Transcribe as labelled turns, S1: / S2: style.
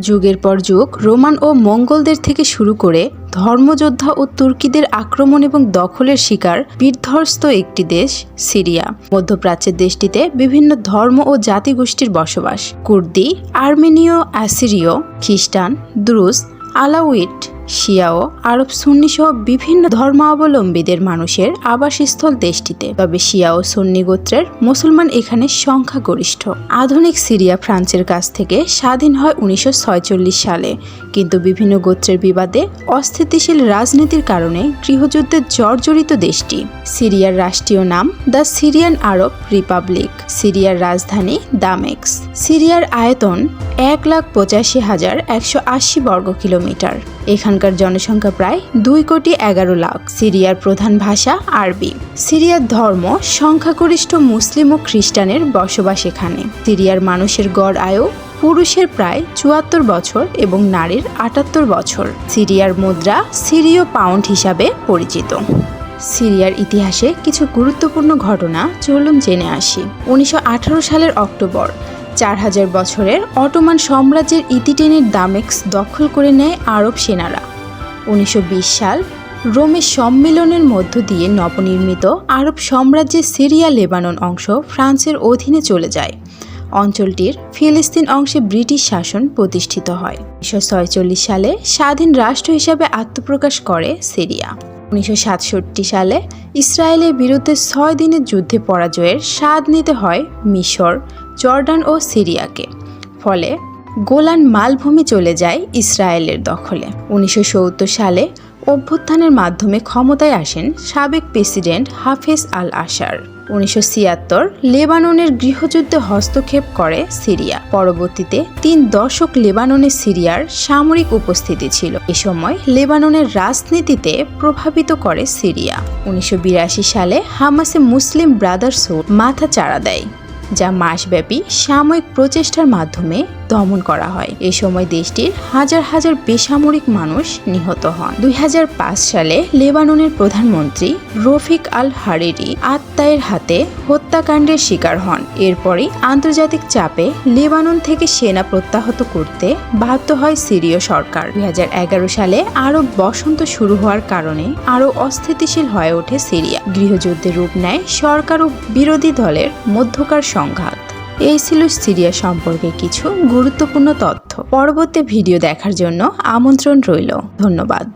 S1: যুগের পর যুগ, রোমান ও মঙ্গলদের থেকে শুরু করে ধর্মযোদ্ধা ও তুর্কিদের আক্রমণ এবং দখলের শিকার বিধ্বস্ত একটি দেশ, সিরিয়া। মধ্যপ্রাচ্যের দেশটিতে বিভিন্ন ধর্ম ও জাতিগোষ্ঠীর বসবাস। কুর্দি, আর্মেনীয়, অ্যাসিরীয়, খ্রিস্টান, দ্রুস, আলাউইট শিয়া ও আরব সুন্নি সহ বিভিন্ন ধর্মাবলম্বীদের মানুষের আবাসস্থল দেশটিতে। তবে শিয়া ও সুন্নি গোত্রের মুসলমান এখানে সংখ্যাগরিষ্ঠ। আধুনিক সিরিয়া ফ্রান্সের কাছ থেকে স্বাধীন হয় উনিশশো সালে। কিন্তু বিভিন্ন গোত্রের বিবাদে অস্থিতিশীল রাজনীতির কারণে গৃহযুদ্ধে জর্জরিত দেশটি। সিরিয়ার রাষ্ট্রীয় নাম দ্য সিরিয়ান আরব রিপাবলিক, সিরিয়ার রাজধানী দামেক্স সিরিয়ার আয়তন এক লাখ পঁচাশি হাজার একশো আশি বর্গ কিলোমিটার এখানকার জনসংখ্যা প্রায় দুই কোটি এগারো লাখ। সিরিয়ার প্রধান ভাষা আরবি। সিরিয়ার ধর্ম সংখ্যাগরিষ্ঠ মুসলিম ও খ্রিস্টানের বসবাস এখানে। সিরিয়ার মানুষের গড় আয়ু পুরুষের প্রায় চুয়াত্তর বছর এবং নারীর আটাত্তর বছর। সিরিয়ার মুদ্রা সিরীয় পাউন্ড হিসাবে পরিচিত। সিরিয়ার ইতিহাসে কিছু গুরুত্বপূর্ণ ঘটনা চলুন জেনে আসি। উনিশশো আঠারো সালের অক্টোবর, চার হাজার বছরের অটোমান সাম্রাজ্যের ইতিটেনের দামেক্স দখল করে নেয় আরব সেনারা। উনিশশো বিশ সাল রোমে সম্মেলনের মধ্য দিয়ে নবনির্মিত আরব সাম্রাজ্যের সিরিয়া লেবানন অংশ ফ্রান্সের অধীনে চলে যায়। অঞ্চলটির ফিলিস্তিন অংশে ব্রিটিশ শাসন প্রতিষ্ঠিত হয়। উনিশশো সালে স্বাধীন রাষ্ট্র হিসাবে আত্মপ্রকাশ করে সিরিয়া। উনিশশো সাতষট্টি সালে ইসরায়েলের বিরুদ্ধে ছয় দিনের যুদ্ধে পরাজয়ের স্বাদ নিতে হয় মিশর, জর্ডান ও সিরিয়াকে। ফলে গোলান মালভূমি চলে যায় ইসরায়েলের দখলে। উনিশশো সালে অভ্যুত্থানের মাধ্যমে ক্ষমতায় আসেন সাবেক প্রেসিডেন্ট হাফেজ আল আশার। উনিশশো ছিয়াত্তর লেবাননের গৃহযুদ্ধে হস্তক্ষেপ করে সিরিয়া। পরবর্তীতে তিন দশক লেবাননে সিরিয়ার সামরিক উপস্থিতি ছিল। এ সময় লেবাননের রাজনীতিতে প্রভাবিত করে সিরিয়া। উনিশশো বিরাশি সালে হামাসে মুসলিম ব্রাদার্সও মাথা চাড়া দেয়। যা মাসব্যাপী সাময়িক প্রচেষ্টার মাধ্যমে দমন করা হয়। এ সময় দেশটির হাজার হাজার বেসামরিক মানুষ নিহত হন। দুই হাজার পাঁচ সালে লেবাননের প্রধানমন্ত্রী রফিক আল হারিরি আত্মায়ের হাতে হত্যাকাণ্ডের শিকার হন। এরপরই আন্তর্জাতিক চাপে লেবানন থেকে সেনা প্রত্যাহত করতে বাধ্য হয় সিরীয় সরকার। দুই হাজার এগারো সালে আরব বসন্ত শুরু হওয়ার কারণে আরও অস্থিতিশীল হয়ে ওঠে সিরিয়া। গৃহযুদ্ধের রূপ নেয় সরকার ও বিরোধী দলের মধ্যকার সংঘাত। এই ছিল সিরিয়া সম্পর্কে কিছু গুরুত্বপূর্ণ তথ্য। পরবর্তী ভিডিও দেখার জন্য আমন্ত্রণ রইল। ধন্যবাদ।